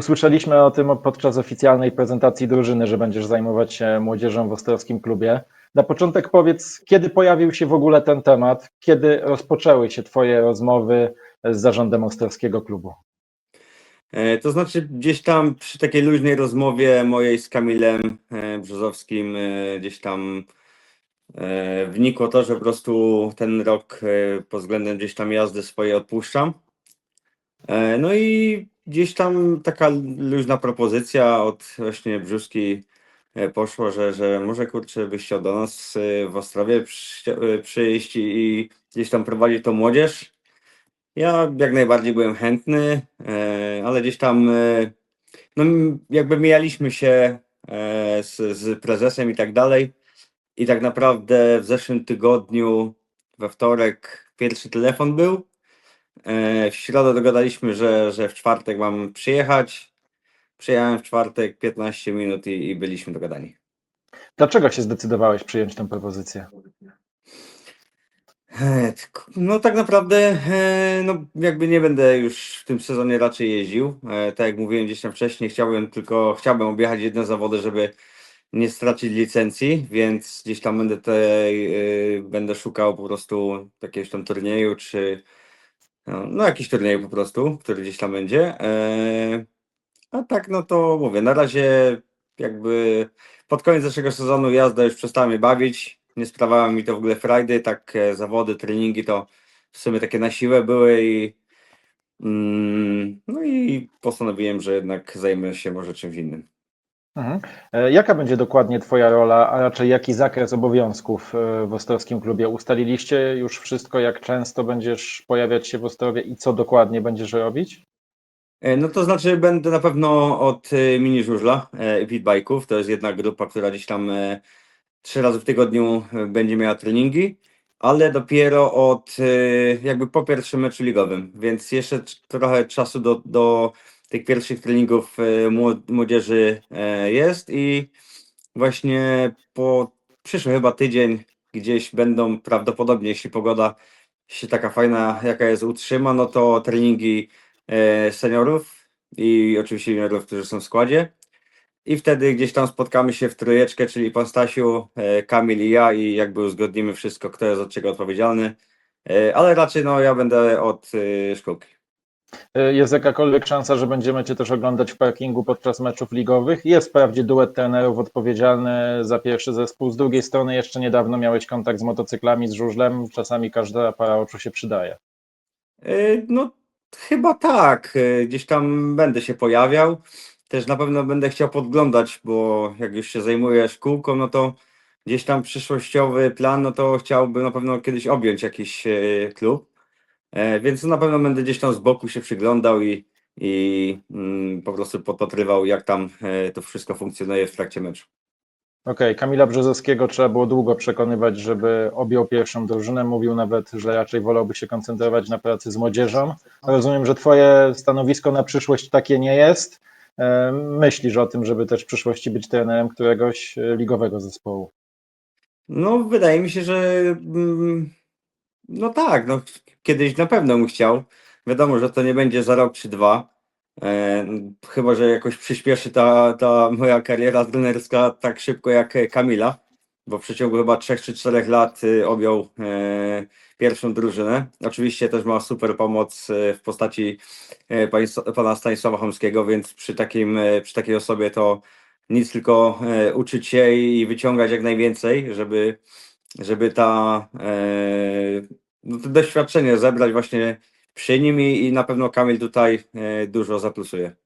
Usłyszeliśmy o tym podczas oficjalnej prezentacji drużyny, że będziesz zajmować się młodzieżą w Ostrowskim Klubie. Na początek powiedz, kiedy pojawił się w ogóle ten temat, kiedy rozpoczęły się Twoje rozmowy z zarządem Ostrowskiego Klubu? E, To znaczy, gdzieś tam przy takiej luźnej rozmowie mojej z Kamilem e, Brzozowskim, e, gdzieś tam wnikło to, że po prostu ten rok pod względem gdzieś tam jazdy swojej odpuszczam. No i gdzieś tam taka luźna propozycja od właśnie Brzuski e, poszła, że, że może kurczę byś chciał do nas e, w Ostrowie e, przyjść i gdzieś tam prowadzić tą młodzież. Ja jak najbardziej byłem chętny, ale gdzieś tam no, jakby mijaliśmy się z, z prezesem i tak dalej. I tak naprawdę w zeszłym tygodniu, we wtorek, pierwszy telefon był. E, W środę dogadaliśmy, że, że w czwartek mam przyjechać. Przyjechałem w czwartek 15 minut i, i byliśmy dogadani. Dlaczego się zdecydowałeś przyjąć tę propozycję? E, No tak naprawdę, e, no jakby nie będę już w tym sezonie raczej jeździł. E, Tak jak mówiłem gdzieś tam wcześniej, chciałbym tylko, chciałbym objechać jedne zawody, żeby nie stracić licencji, więc gdzieś tam będę tej, e, będę szukał po prostu jakiegoś tam turnieju, czy no, no jakiś turnieju po prostu, który gdzieś tam będzie. E, A tak, no to mówię, na razie jakby pod koniec zeszłego sezonu jazda już przestała mnie bawić. Nie sprawiało mi to w ogóle frajdy, tak e, zawody, treningi to w sumie takie na siłę były i mm, no i postanowiłem, że jednak zajmę się może czymś innym. Mhm. E, Jaka będzie dokładnie Twoja rola, a raczej jaki zakres obowiązków e, w Ostrowskim Klubie? Ustaliliście już wszystko, jak często będziesz pojawiać się w Ostrowie i co dokładnie będziesz robić? E, No to znaczy będę na pewno od mini żużla i pitbike'ów. To jest jedna grupa, która gdzieś tam trzy razy w tygodniu będzie miała treningi, ale dopiero od jakby po pierwszym meczu ligowym, więc jeszcze trochę czasu do, do tych pierwszych treningów e, mło- młodzieży e, jest i właśnie po przyszły chyba tydzień gdzieś będą prawdopodobnie, jeśli pogoda się taka fajna jaka jest utrzyma, no to treningi e, seniorów i oczywiście juniorów, którzy są w składzie. I wtedy gdzieś tam spotkamy się w trójeczkę, czyli pan Stasiu, Kamil i ja i jakby uzgodnimy wszystko, kto jest od czego odpowiedzialny. Ale raczej no ja będę od szkółki. E, Jest jakakolwiek szansa, że będziemy Cię też oglądać w parkingu podczas meczów ligowych? Jest wprawdzie duet trenerów odpowiedzialny za pierwszy zespół, z drugiej strony jeszcze niedawno miałeś kontakt z motocyklami, z żużlem, czasami każda para oczu się przydaje. E, No chyba tak, e, gdzieś tam będę się pojawiał. Też na pewno będę chciał podglądać, bo jak już się zajmuję szkółką, no to gdzieś tam przyszłościowy plan, no to chciałbym na pewno kiedyś objąć jakiś klub. E, Więc na pewno będę gdzieś tam z boku się przyglądał i, i mm, po prostu podpatrywał, jak tam e, to wszystko funkcjonuje w trakcie meczu. Okej, Kamila Brzozowskiego trzeba było długo przekonywać, żeby objął pierwszą drużynę. Mówił nawet, że raczej wolałby się koncentrować na pracy z młodzieżą. Rozumiem, że Twoje stanowisko na przyszłość takie nie jest. E, Myślisz o tym, żeby też w przyszłości być trenerem któregoś ligowego zespołu. No, wydaje mi się, że mm, no tak, no, kiedyś na pewno bym chciał. Wiadomo, że to nie będzie za rok czy dwa. E, chyba, że jakoś przyspieszy ta, ta moja kariera trenerska tak szybko jak Kamila, bo w przeciągu chyba 3 czy 4 lat y, objął e, pierwszą drużynę. Oczywiście też ma super pomoc e, w postaci e, państwa- pana Stanisława Chomskiego, więc przy, takim, e, przy takiej osobie to nic tylko e, uczyć się i wyciągać jak najwięcej, żeby, żeby ta, e, no, to doświadczenie zebrać właśnie przy nim i, i na pewno Kamil tutaj e, dużo zaplusuje.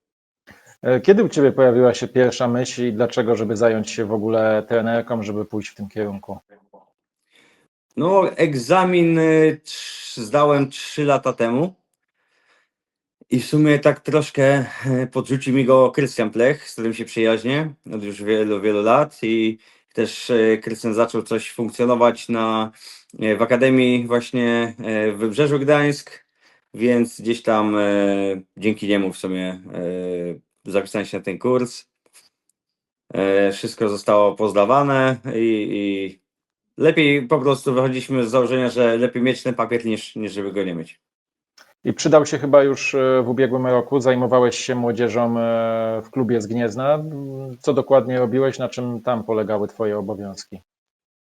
E, Kiedy u Ciebie pojawiła się pierwsza myśl i dlaczego, żeby zająć się w ogóle trenerką, żeby pójść w tym kierunku? No, egzamin zdałem 3 lata temu i w sumie tak troszkę podrzucił mi go Krystian Plech, z którym się przyjaźnię od już wielu, wielu lat i też e, Krystian zaczął coś funkcjonować na, e, w Akademii właśnie e, w Wybrzeżu Gdańsk, więc gdzieś tam dzięki niemu w sumie zapisałem się na ten kurs. Wszystko zostało pozdawane i, i lepiej po prostu wychodziliśmy z założenia, że lepiej mieć ten papier niż, niż żeby go nie mieć. I przydał się chyba już e, w ubiegłym roku. Zajmowałeś się młodzieżą e, w klubie z Gniezna. Co dokładnie robiłeś? Na czym tam polegały Twoje obowiązki?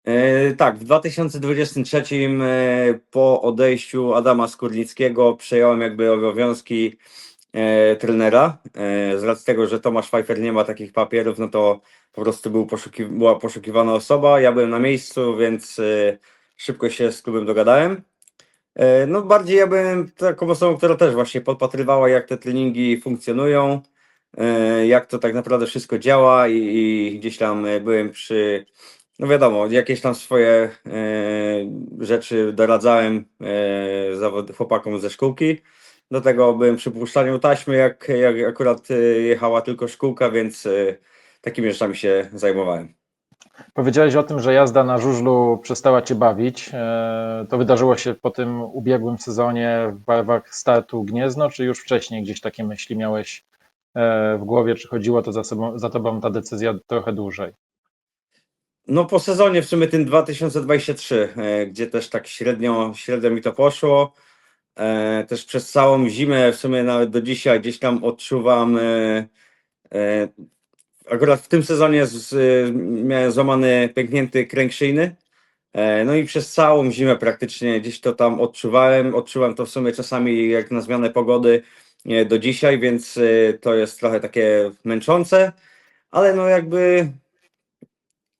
E, tak, w 2023 e, po odejściu Adama Skórnickiego przejąłem jakby obowiązki trenera. Z racji tego, że Tomasz Pfeiffer nie ma takich papierów, no to po prostu był była poszukiwana osoba. Ja byłem na miejscu, więc szybko się z klubem dogadałem. E, no bardziej ja byłem taką osobą, która też właśnie podpatrywała, jak te treningi funkcjonują, e, jak to tak naprawdę wszystko działa i, i gdzieś tam e, byłem przy no wiadomo, jakieś tam swoje rzeczy doradzałem chłopakom ze szkółki. Do tego byłem przy puszczaniu taśmy, jak, jak akurat jechała tylko szkółka, więc takimi rzeczami się zajmowałem. Powiedziałeś o tym, że jazda na żużlu przestała Cię bawić. E, To wydarzyło się po tym ubiegłym sezonie w barwach startu Gniezno, czy już wcześniej gdzieś takie myśli miałeś e, w głowie, czy chodziło to za, sobą, za Tobą ta decyzja trochę dłużej? No po sezonie w sumie tym 2023, e, gdzie też tak średnio, średnio mi to poszło. Też przez całą zimę, w sumie nawet do dzisiaj gdzieś tam odczuwam. Akurat w tym sezonie z, miałem złamany, pęknięty kręg szyjny. E, No i przez całą zimę praktycznie gdzieś to tam odczuwałem. Odczuwam to w sumie czasami jak na zmianę pogody e, do dzisiaj, więc e, to jest trochę takie męczące, ale no jakby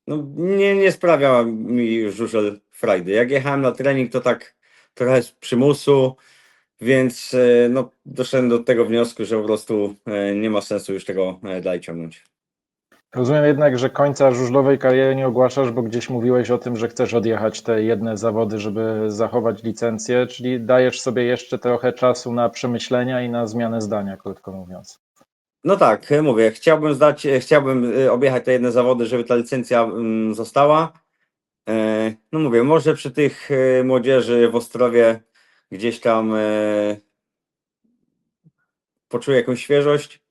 no, nie, nie sprawia mi żużel frajdy. Jak jechałem na trening, to tak trochę z przymusu, więc no, doszedłem do tego wniosku, że po prostu nie ma sensu już tego dalej ciągnąć. Rozumiem jednak, że końca żużlowej kariery nie ogłaszasz, bo gdzieś mówiłeś o tym, że chcesz odjechać te jedne zawody, żeby zachować licencję, czyli dajesz sobie jeszcze trochę czasu na przemyślenia i na zmianę zdania, krótko mówiąc. No tak, mówię, chciałbym zdać, chciałbym e, objechać te jedne zawody, żeby ta licencja mm, została. E, No mówię, może przy tych e, młodzieży w Ostrowie gdzieś tam e, poczuję jakąś świeżość,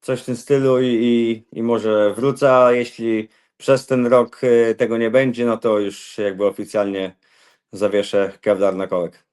coś w tym stylu i, i, i może wrócę, a jeśli przez ten rok e, tego nie będzie, no to już jakby oficjalnie zawieszę krawdar na kołek.